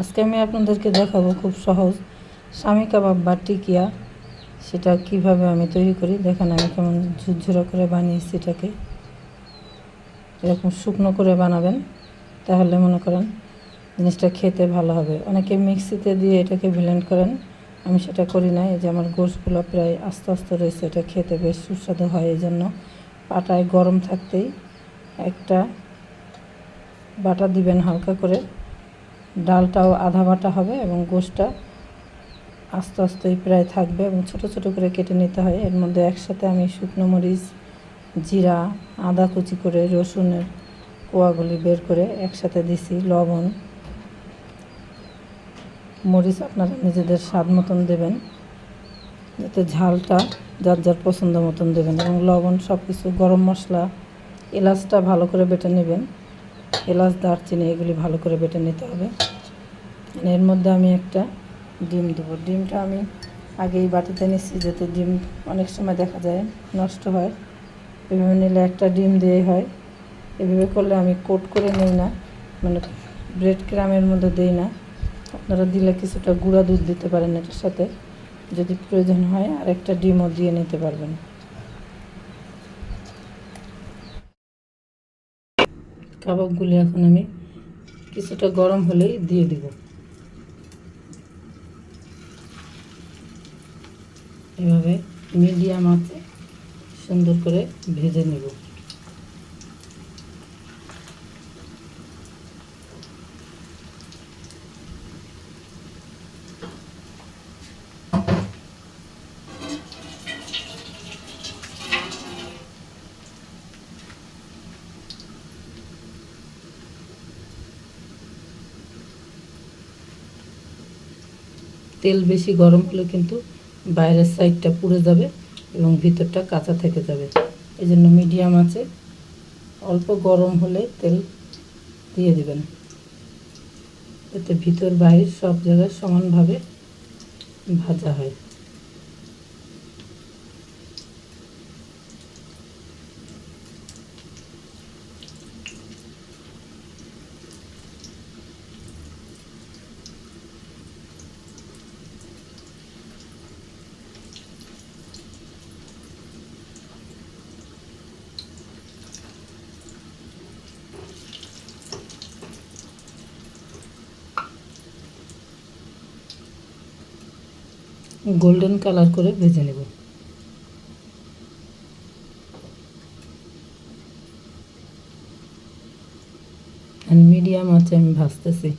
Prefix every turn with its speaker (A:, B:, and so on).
A: আজকে আমি আপনাদেরকে দেখাবো খুব সহজ স্বামী কাবাব বা টিকিয়া। সেটা কীভাবে আমি তৈরি করি? দেখেন আমি কেমন ঝুরঝুরা করে বানিয়েছি এটাকে। এরকম শুকনো করে বানাবেন, তাহলে মনে করেন জিনিসটা খেতে ভালো হবে। অনেকে মিক্সিতে দিয়ে এটাকে ব্লেন্ড করেন। আমি সেটা করি না এই যে আমার গোশগুলো প্রায় আস্তে আস্তে রয়েছে, এটা খেতে বেশ সুস্বাদু হয় এই জন্য পাটায় গরম থাকতেই একটা বাটা দিবেন হালকা করে। ডালটাও আধা বাটা হবে এবং গোশটা আস্তে আস্তেই প্রায় থাকবে এবং ছোট ছোট করে কেটে নিতে হয়। এর মধ্যে একসাথে আমি শুকনো মরিচ, জিরা, আদা কুচি করে রসুনের কোয়াগুলি বের করে একসাথে দিছি, লবণ। মরিচ আপনারা নিজেদের স্বাদ মতন দেবেন, যাতে ঝালটা যার যার পছন্দ মতন দেবেন এবং লবণ সব কিছু গরম মশলা, এলাচটা ভালো করে বেটে নেবেন। এলাচ, দারচিনি, এগুলি ভালো করে বেটে নিতে হবে। এর মধ্যে আমি একটা ডিম দেবো। ডিমটা আমি আগেই বাটিতে নিচ্ছি যাতে ডিম অনেক সময় দেখা যায় নষ্ট হয়। এভাবে নিলে একটা ডিম দিয়েই হয়। এভাবে করলে আমি কোট করে নিই না মানে ব্রেড ক্রামের মধ্যে দিই না। আপনারা দিলে কিছুটা গুঁড়া দুধ দিতে পারেন এটার সাথে, যদি প্রয়োজন হয় আর একটা ডিমও দিয়ে নিতে পারবেন। কাবাবগুলি এখন আমি কিছুটা গরম হলেই দিয়ে দিব। এভাবে মিডিয়াম আছে সুন্দর করে ভেজে নেব। তেল বেশি গরম হলে কিন্তু বাইরের সাইডটা পুড়ে যাবে এবং ভিতরটা কাঁচা থেকে যাবে। এই জন্য মিডিয়াম আছে। অল্প গরম হলে তেল দিয়ে দেবেন। এতে ভিতর বাইরে সব জায়গায় সমানভাবে ভাজা হয়। গোল্ডেন কালার করে ভেজে নেব। মিডিয়াম আছে আমি ভাজতেছি।